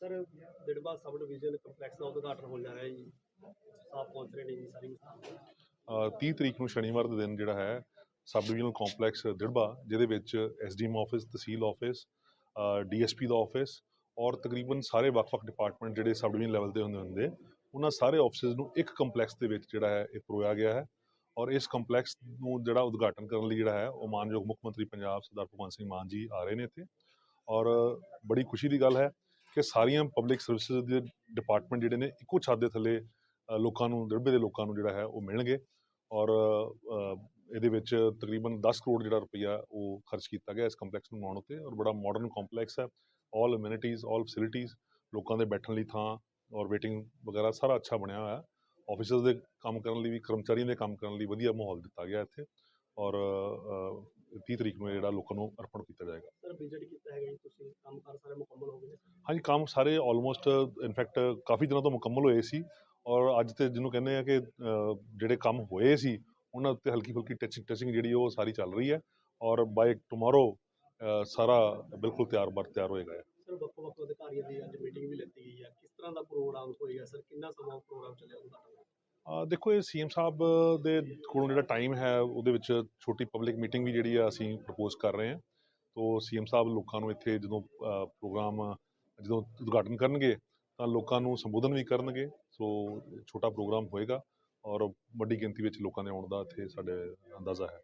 Sir Dirba sub division complex ਦਾ ਉਦਘਾਟਨ ਹੋਣ ਜਾ ਰਿਹਾ ਹੈ ਜੀ। ਸਾਫ਼ ਪਹੁੰਚ ਰਹੇ ਨੇ ਜੀ ਸਾਰੀ ਅ, 30 ਤਰੀਕ ਨੂੰ ਸ਼ਨੀਵਾਰ ਦੇ ਦਿਨ ਜਿਹੜਾ ਹੈ ਸਬ ਡਿਵੀਜ਼ਨਲ ਕੰਪਲੈਕਸ ਦਿੜਬਾ ਜਿਹਦੇ ਵਿੱਚ SDM office tehsil office DSP ਦਾ ਆਫਿਸ ਔਰ ਤਕਰੀਬਨ ਸਾਰੇ ਵੱਖ-ਵੱਖ ਡਿਪਾਰਟਮੈਂਟ ਜਿਹੜੇ ਸਬ ਡਿਵੀਜ਼ਨ ਲੈਵਲ ਤੇ ਹੁੰਦੇ ਹੁੰਦੇ ਉਹਨਾਂ ਸਾਰੇ ਆਫਿਸਿਸ ਨੂੰ ਇੱਕ ਕੰਪਲੈਕਸ ਦੇ ਵਿੱਚ ਜਿਹੜਾ ਹੈ ਇਹ ਪਰੋਇਆ ਗਿਆ ਹੈ। ਔਰ ਇਸ ਕੰਪਲੈਕਸ ਨੂੰ ਜਿਹੜਾ ਉਦਘਾਟਨ ਕਰਨ ਲਈ ਜਿਹੜਾ ਹੈ ਉਹ ਮਾਨਯੋਗ ਮੁੱਖ ਮੰਤਰੀ ਪੰਜਾਬ ਸਰਦਾਰ ਭਗਵੰਤ ਸਿੰਘ ਮਾਨ ਜੀ ਆ ਰਹੇ ਨੇ ਇੱਥੇ। ਔਰ ਬੜੀ ਖੁਸ਼ੀ ਦੀ ਗੱਲ ਹੈ ਕਿ ਸਾਰੀਆਂ ਪਬਲਿਕ ਸਰਵਿਸਿਜ਼ ਦੇ ਡਿਪਾਰਟਮੈਂਟ ਜਿਹੜੇ ਨੇ ਇੱਕੋ ਛੱਤ ਦੇ ਥੱਲੇ ਲੋਕਾਂ ਨੂੰ ਦਿੜਬੇ ਦੇ ਲੋਕਾਂ ਨੂੰ ਜਿਹੜਾ ਹੈ ਉਹ ਮਿਲਣਗੇ ਔਰ ਇਹਦੇ ਵਿੱਚ ਤਕਰੀਬਨ 10 ਕਰੋੜ ਜਿਹੜਾ ਰੁਪਈਆ ਉਹ ਖਰਚ ਕੀਤਾ ਗਿਆ ਇਸ ਕੰਪਲੈਕਸ ਨੂੰ ਬਣਾਉਣ ਉੱਤੇ ਔਰ ਬੜਾ ਮਾਡਰਨ ਕੰਪਲੈਕਸ ਹੈ। ਆਲ ਅਮੈਨਿਟੀਜ਼ ਆਲ ਫੈਸਿਲਿਟੀਜ਼ ਲੋਕਾਂ ਦੇ ਬੈਠਣ ਲਈ ਥਾਂ ਔਰ ਵੇਟਿੰਗ ਵਗੈਰਾ ਸਾਰਾ ਅੱਛਾ ਬਣਿਆ ਹੋਇਆ। ਹੈ ਆਫਿਸਰਸ ਦੇ ਕੰਮ ਕਰਨ ਲਈ ਵੀ ਕਰਮਚਾਰੀਆਂ ਦੇ ਕੰਮ ਕਰਨ ਲਈ ਵਧੀਆ ਮਾਹੌਲ ਦਿੱਤਾ ਗਿਆ ਇੱਥੇ ਔਰ ਅ, 30 ਤਰੀਕ ਨੂੰ ਜਿਹੜਾ ਲੋਕਾਂ ਨੂੰ ਅਰਪਣ ਕੀਤਾ ਜਾਏਗਾ। ਸਰ ਵਿਜ਼ਿਟ ਕੀਤਾ ਹੈਗਾ ਜੀ ਤੁਸੀਂ ਕੰਮ ਸਾਰੇ ਮੁਕੰਮਲ ਹੋ ਗਏ। ਹਾਂਜੀ ਕੰਮ ਸਾਰੇ ਆਲਮੋਸਟ ਇਨਫੈਕਟ ਕਾਫੀ ਦਿਨਾਂ ਤੋਂ ਮੁਕੰਮਲ ਹੋਏ ਸੀ ਔਰ ਅੱਜ ਤੇ ਜਿਹਨੂੰ ਕਹਿੰਦੇ ਆ ਕਿ ਜਿਹੜੇ ਕੰਮ ਹੋਏ ਸੀ ਉਹਨਾਂ ਉੱਤੇ ਹਲਕੀ ਫੁਲਕੀ ਟਚਿੰਗ ਟਚਿੰਗ ਜਿਹੜੀ ਉਹ ਸਾਰੀ ਚੱਲ ਰਹੀ ਹੈ ਔਰ ਬਾਈ ਟੁਮਾਰੋ ਸਾਰਾ ਬਿਲਕੁਲ ਤਿਆਰ ਬਰ ਤਿਆਰ ਹੋਏਗਾ ਸਰ ਵੱਖ ਵੱਖ ਅਧਿਕਾਰੀਆਂ ਦੀ ਅੱਜ ਮੀਟਿੰਗ ਵੀ ਲੈਤੀ ਗਈ ਹੈ। ਕਿਸ ਤਰ੍ਹਾਂ ਦਾ ਪ੍ਰੋਗਰਾਮ ਹੋਏਗਾ? ਸਰ ਕਿੰਨਾ ਸਮਾਂ ਪ੍ਰੋਗਰਾਮ ਚੱਲਿਆ ਉਦਘਾਟਨ ਦਾ ਅ, ਦੇਖੋ ਇਹ ਸੀਐਮ ਸਾਹਿਬ ਦੇ ਕੋਲੋਂ ਜਿਹੜਾ ਟਾਈਮ ਹੈ ਉਹਦੇ ਵਿੱਚ ਛੋਟੀ ਪਬਲਿਕ ਮੀਟਿੰਗ ਵੀ ਜਿਹੜੀ ਆ ਅਸੀਂ ਪ੍ਰਪੋਜ਼ ਕਰ ਰਹੇ ਹਾਂ। ਤੋ ਸੀਐਮ ਸਾਹਿਬ ਲੋਕਾਂ ਨੂੰ ਇੱਥੇ ਜਦੋਂ ਪ੍ਰੋਗਰਾਮ ਜਦੋਂ ਉਦਘਾਟਨ ਕਰਨਗੇ, ਤਾਂ ਲੋਕਾਂ ਨੂੰ ਸੰਬੋਧਨ ਵੀ ਕਰਨਗੇ। ਸੋ ਛੋਟਾ ਪ੍ਰੋਗਰਾਮ ਹੋਏਗਾ ਔਰ ਵੱਡੀ ਗਿਣਤੀ ਵਿੱਚ ਲੋਕਾਂ ਦੇ ਆਉਣ ਦਾ ਇੱਥੇ ਸਾਡੇ ਅੰਦਾਜ਼ਾ ਹੈ।